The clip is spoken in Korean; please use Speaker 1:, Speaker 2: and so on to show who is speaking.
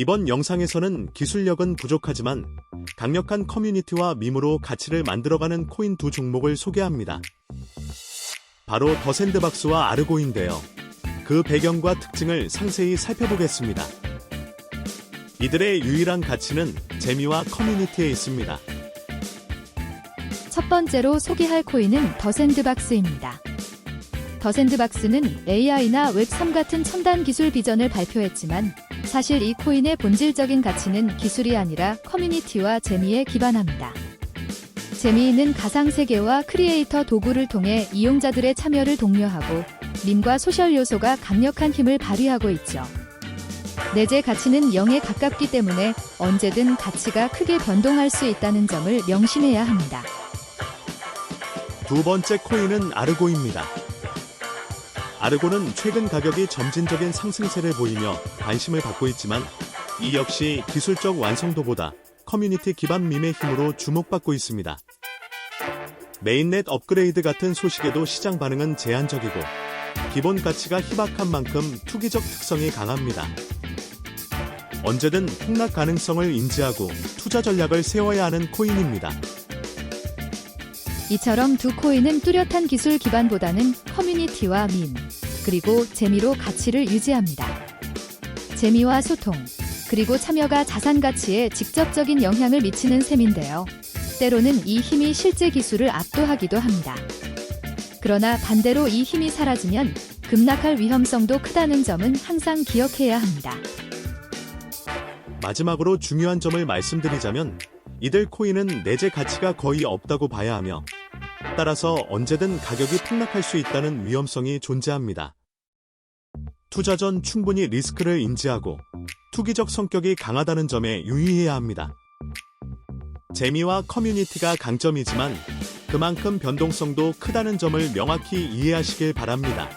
Speaker 1: 이번 영상에서는 기술력은 부족하지만 강력한 커뮤니티와 밈으로 가치를 만들어가는 코인 두 종목을 소개합니다. 바로 더 샌드박스와 아르고인데요. 그 배경과 특징을 상세히 살펴보겠습니다. 이들의 유일한 가치는 재미와 커뮤니티에 있습니다.
Speaker 2: 첫 번째로 소개할 코인은 더 샌드박스입니다. 더 샌드박스는 AI나 웹3 같은 첨단 기술 비전을 발표했지만 사실 이 코인의 본질적인 가치는 기술이 아니라 커뮤니티와 재미에 기반합니다. 재미있는 가상세계와 크리에이터 도구를 통해 이용자들의 참여를 독려하고 밈과 소셜 요소가 강력한 힘을 발휘하고 있죠. 내재 가치는 0에 가깝기 때문에 언제든 가치가 크게 변동할 수 있다는 점을 명심해야 합니다.
Speaker 1: 두 번째 코인은 아르고입니다. 아르고는 최근 가격이 점진적인 상승세를 보이며 관심을 받고 있지만 이 역시 기술적 완성도보다 커뮤니티 기반 밈의 힘으로 주목받고 있습니다. 메인넷 업그레이드 같은 소식에도 시장 반응은 제한적이고 기본 가치가 희박한 만큼 투기적 특성이 강합니다. 언제든 폭락 가능성을 인지하고 투자 전략을 세워야 하는 코인입니다.
Speaker 2: 이처럼 두 코인은 뚜렷한 기술 기반보다는 커뮤니티와 밈, 그리고 재미로 가치를 유지합니다. 재미와 소통, 그리고 참여가 자산 가치에 직접적인 영향을 미치는 셈인데요. 때로는 이 힘이 실제 기술을 압도하기도 합니다. 그러나 반대로 이 힘이 사라지면 급락할 위험성도 크다는 점은 항상 기억해야 합니다.
Speaker 1: 마지막으로 중요한 점을 말씀드리자면 이들 코인은 내재 가치가 거의 없다고 봐야 하며 따라서 언제든 가격이 폭락할 수 있다는 위험성이 존재합니다. 투자 전 충분히 리스크를 인지하고 투기적 성격이 강하다는 점에 유의해야 합니다. 재미와 커뮤니티가 강점이지만 그만큼 변동성도 크다는 점을 명확히 이해하시길 바랍니다.